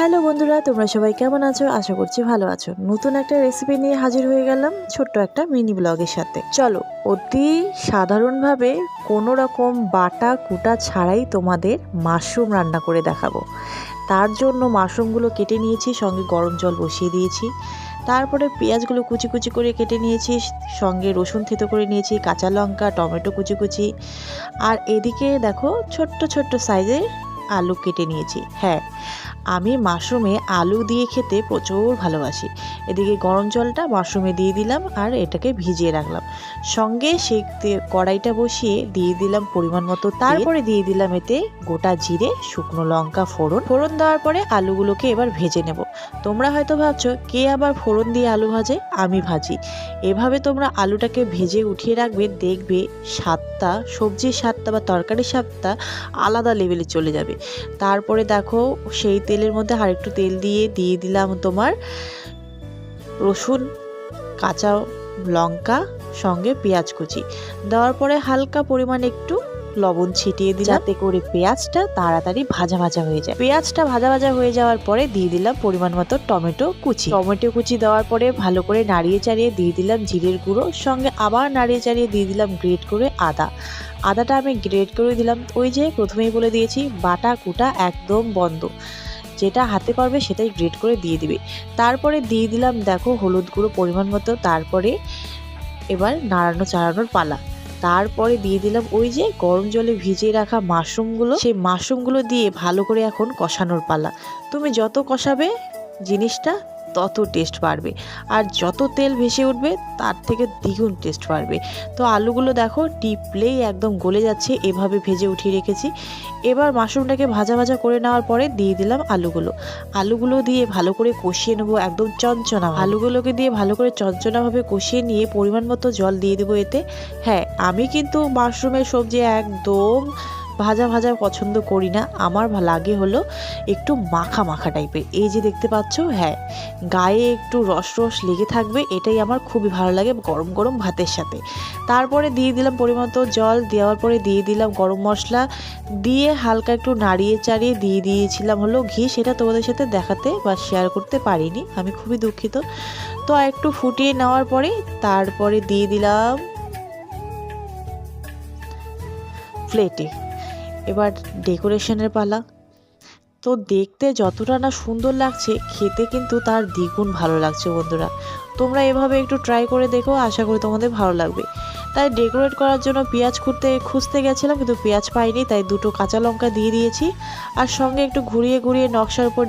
Hello বন্ধুরা, তোমরা সবাই কেমন আছো? আশা করছি ভালো আছো। নতুন একটা রেসিপি নিয়ে হাজির হয়ে গেলাম ছোট্ট একটা মিনি ব্লগের সাথে। চলো, অতি সাধারণভাবে কোনো রকম বাটা কুটা ছাড়াই তোমাদের মাশরুম রান্না করে দেখাবো। তার জন্য মাশরুমগুলো কেটে নিয়েছি, সঙ্গে গরম জল বসিয়ে দিয়েছি। তারপরে পেঁয়াজগুলো কুচি কুচি করে কেটে নিয়েছি, সঙ্গে রসুন থেতো করে নিয়েছি, কাঁচা লঙ্কা, টমেটো কুচি কুচি। আর এদিকে দেখো ছোট্ট ছোট্ট সাইজের আলু কেটে নিয়েছি। হ্যাঁ আমি মাশরুমে আলু দিয়ে খেতে প্রচুর ভালোবাসি। এদিকে গরম জলটা মাশরুমে দিয়ে দিলাম আর এটাকে ভিজিয়ে রাখলাম। সঙ্গে সেই কড়াইটা বসিয়ে দিয়ে দিলাম পরিমাণ মতো তারপরে দিয়ে দিলাম এতে গোটা জিরে, শুকনো লঙ্কা, ফোড়ন। ফোড়ন দেওয়ার পরে আলুগুলোকে এবার ভেজে নেব। তোমরা হয়তো ভাবছ, কে আবার ফোড়ন দিয়ে আলু ভাজে? আমি ভাজি। এভাবে তোমরা আলুটাকে ভেজে উঠিয়ে রাখবে, দেখবে স্বাদটা, সবজির স্বাদটা বা তরকারির স্বাদটা আলাদা লেভেলে চলে যাবে। তারপরে দেখো, সেই তেলের মধ্যে আর একটু তেল দিয়ে দিয়ে দিলাম তোমার রসুন, কাঁচা লঙ্কা, সঙ্গে পেঁয়াজ কুচি। দেওয়ার পরে হালকা পরিমাণ একটু লবণ ছিটিয়ে দিলাম। যাতে করে পেঁয়াজটা তাড়াতাড়ি ভাজা ভাজা হয়ে যায়। পেঁয়াজটা ভাজা ভাজা হয়ে যাওয়ার পরে দিয়ে দিলাম পরিমাণ মতো টমেটো কুচি। টমেটো কুচি দেওয়ার পরে ভালো করে নাড়িয়ে চাড়িয়ে দিয়ে দিলাম জিরের গুঁড়ো সঙ্গে আবার নাড়িয়ে চাড়িয়ে দিয়ে দিলাম গ্রেট করে আদা। আদাটা আমি গ্রেট করে দিলাম। ওই যে প্রথমেই বলে দিয়েছি বাটা কুটা একদম বন্ধ। যেটা হাতে পারবে সেটাই গ্রেট করে দিয়ে দিবে। তারপরে দিয়ে দিলাম দেখো হলুদ গুঁড়ো পরিমাণ মতো। তারপরে এবার নাড়ানো চাড়ানোর পালা। তারপরে দিয়ে দিলাম ওই যে গরম জলে ভিজিয়ে রাখা মাশরুমগুলো। সেই মাশরুমগুলো দিয়ে ভালো করে এখন কষানোর পালা। তুমি যত কষাবে জিনিসটা তত টেস্ট বাড়বে। আর যত তেল ভেসে উঠবে, তার থেকে দ্বিগুণ টেস্ট বাড়বে। তো আলুগুলো দেখো টিপলেই একদম গলে যাচ্ছে, এভাবে ভেজে উঠিয়ে রেখেছি। এবার মাশরুমটাকে ভাজা ভাজা করে নেওয়ার পরে দিয়ে দিলাম আলুগুলো। আলুগুলো দিয়ে ভালো করে কষিয়ে নেব, একদম চঞ্চনা আলুগুলোকে দিয়ে ভালো করে চঞ্চনাভাবে কষিয়ে নিয়ে পরিমাণ মতো জল দিয়ে দেবো এতে। হ্যাঁ আমি কিন্তু মাশরুমের সবজি একদম ভাজা ভাজা পছন্দ করি না। আমার লাগে হলো একটু মাখা মাখা টাইপের। এই যে দেখতে পাচ্ছ হ্যাঁ গায়ে একটু রস রস লেগে থাকবে, এটাই আমার খুবই ভালো লাগে গরম গরম ভাতের সাথে। তারপরে দিয়ে দিলাম পরিমাণ জল, দেওয়ার পরে দিয়ে দিলাম গরম মশলা, দিয়ে হালকা একটু নাড়িয়ে চাড়িয়ে দিয়ে দিয়েছিলাম হলো ঘি, সেটা তোমাদের সাথে দেখাতে বা শেয়ার করতে পারিনি, আমি খুবই দুঃখিত। তো একটু ফুটিয়ে নেওয়ার পরে তারপরে দিয়ে দিলাম প্লেটে এবার ডেকোরেশনের পালা। তো দেখতে যতটা না সুন্দর লাগছে, খেতে কিন্তু তার দ্বিগুণ ভালো লাগছে বন্ধুরা। তোমরা এভাবে একটু ট্রাই করে দেখো, আশা করি তোমাদের ভালো লাগবে। তাই ডেকোরেট করার জন্য পেঁয়াজ খুঁড়তে খুঁজতে গেছিলাম, কিন্তু পেঁয়াজ পাইনি, তাই দুটো কাঁচা লঙ্কা দিয়ে দিয়েছি। আর সঙ্গে একটু ঘুরিয়ে ঘুরিয়ে নকশার উপর